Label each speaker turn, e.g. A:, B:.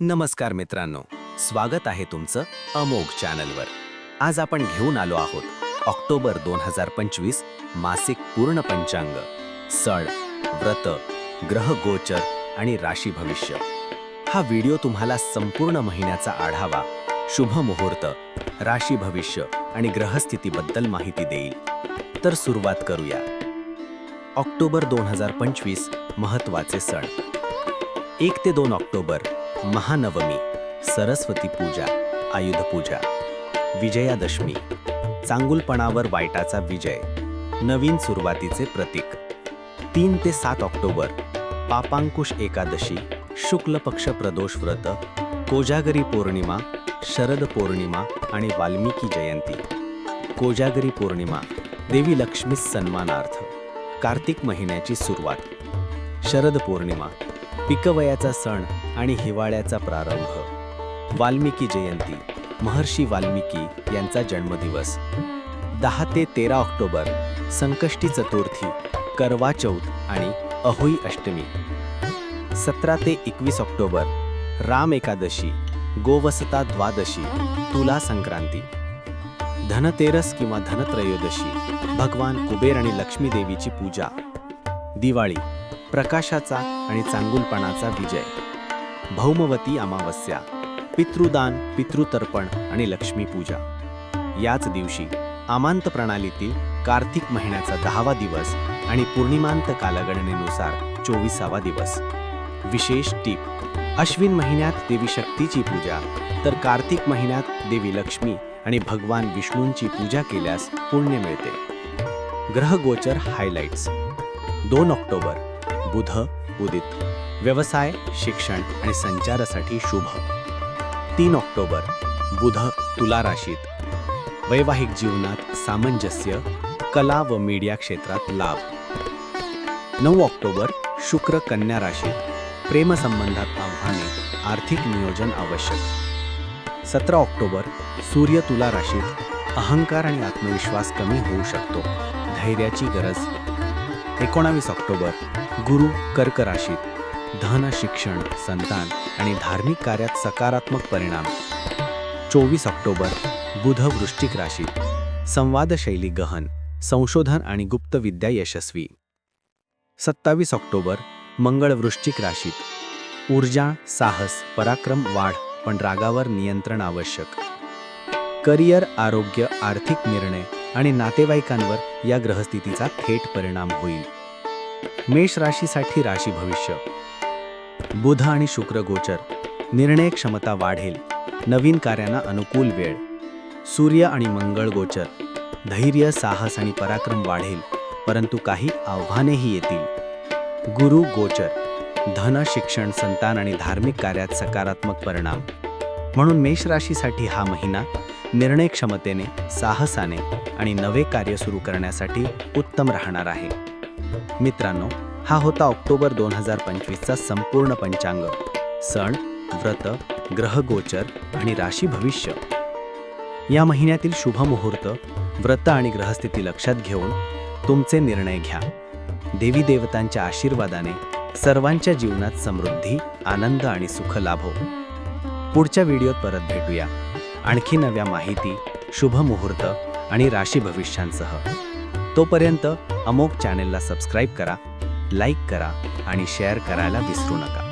A: नमस्कार मित्रांनो स्वागत आहे तुमचं अमोघ चॅनलवर. आज आपण घेऊन आलो आहोत ऑक्टोबर दोन हजार पंचवीस मासिक पूर्ण पंचांग सण व्रत ग्रह गोचर आणि राशी भविष्य. हा व्हिडिओ तुम्हाला संपूर्ण महिन्याचा आढावा शुभ मुहूर्त राशी भविष्य आणि ग्रहस्थितीबद्दल माहिती देईल. तर सुरुवात करूया. ऑक्टोबर दोन हजार पंचवीस महत्त्वाचे सण. एक ते दोन ऑक्टोबर महानवमी सरस्वती पूजा आयुध पूजा विजयादशमी चांगुलपणावर वाईटाचा विजय नवीन सुरुवातीचे प्रतीक. तीन ते सात ऑक्टोबर पापांकुश एकादशी शुक्ल पक्ष प्रदोष व्रत कोजागरी पौर्णिमा शरद पौर्णिमा आणि वाल्मिकी जयंती. कोजागरी पौर्णिमा देवी लक्ष्मी सन्मानार्थ कार्तिक महिन्याची सुरुवात. शरद पौर्णिमा पिकवयाचा सण आणि हिवाळ्याचा प्रारंभ. वाल्मिकी जयंती. महर्षी वाल्मिकी यांचा जन्मदिवस. दहा ते तेरा ऑक्टोबर संकष्टी चतुर्थी करवा चौथ आणि अहोई अष्टमी. सतरा ते एकवीस ऑक्टोबर राम एकादशी गोवसता द्वादशी तुला संक्रांती. धनतेरस किंवा धनत्रयोदशी भगवान कुबेर आणि लक्ष्मी देवीची पूजा. दिवाळी प्रकाशाचा आणि चांगुलपणाचा विजय. भौमवती अमावस्या पितृदान पितृतर्पण आणि लक्ष्मीपूजा याच दिवशी आमांत प्रणालीतील कार्तिक महिन्याचा दहावा दिवस आणि पूर्णिमांत कालगणनेनुसार चोवीसावा दिवस. विशेष टीप अश्विन महिन्यात देवी शक्तीची पूजा तर कार्तिक महिन्यात देवी लक्ष्मी आणि भगवान विष्णूंची पूजा केल्यास पुण्य मिळते. ग्रहगोचर हायलाइट्स दोन ऑक्टोबर बुध उदित. व्यवसाय शिक्षण आणि संचारासाठी शुभ. तीन ऑक्टोबर बुध तुला राशीत. वैवाहिक जीवनात सामंजस्य कला व मीडिया क्षेत्रात लाभ. नऊ ऑक्टोबर शुक्र कन्या राशीत प्रेमसंबंधात आव्हाने आर्थिक नियोजन आवश्यक. सतरा ऑक्टोबर सूर्य तुला राशीत. अहंकार आणि आत्मविश्वास कमी होऊ शकतो. धैर्याची गरज. एकोणावीस ऑक्टोबर गुरु कर्क राशीत. धन शिक्षण संतान आणि धार्मिक कार्यात सकारात्मक परिणाम. चोवीस ऑक्टोबर बुध वृश्चिक राशीत संवादशैली गहन संशोधन आणि गुप्त विद्या यशस्वी. सत्तावीस ऑक्टोबर मंगळ वृश्चिक राशीत ऊर्जा साहस पराक्रम वाढ पण रागावर नियंत्रण आवश्यक. करिअर आरोग्य आर्थिक निर्णय आणि नातेवाईकांवर या ग्रहस्थितीचा थेट परिणाम होईल. मेष राशीसाठी राशी भविष्य. बुध आणि शुक्र गोचर. निर्णय क्षमता वाढेल. नवीन कार्यांना अनुकूल वेळ. सूर्य आणि मंगळ गोचर. धैर्य साहस आणि पराक्रम वाढेल परंतु काही आव्हानेही येतील. गुरु गोचर. धन शिक्षण संतान आणि धार्मिक कार्यात सकारात्मक परिणाम. म्हणून मेष राशीसाठी हा महिना निर्णय क्षमतेने साहसाने आणि नवे कार्य सुरू करण्यासाठी उत्तम राहणार आहे. मित्रांनो हा होता ऑक्टोबर दोन हजार पंचवीसचा संपूर्ण पंचांग. सण व्रत ग्रहगोचर आणि राशी भविष्य. या महिन्यातील शुभ मुहूर्त व्रत आणि ग्रहस्थिती लक्षात घेऊन तुमचे निर्णय घ्या. देवी देवतांच्या आशीर्वादाने सर्वांच्या जीवनात समृद्धी आनंद आणि सुख लाभो. पुढच्या व्हिडिओत परत भेटूया. आणखी नव्या माहिती शुभ मुहूर्त आणि राशी भविष्यांसह. तोपर्यंत अमोक चॅनेलला सबस्क्राईब करा लाईक करा आणि शेअर करायला विसरू नका.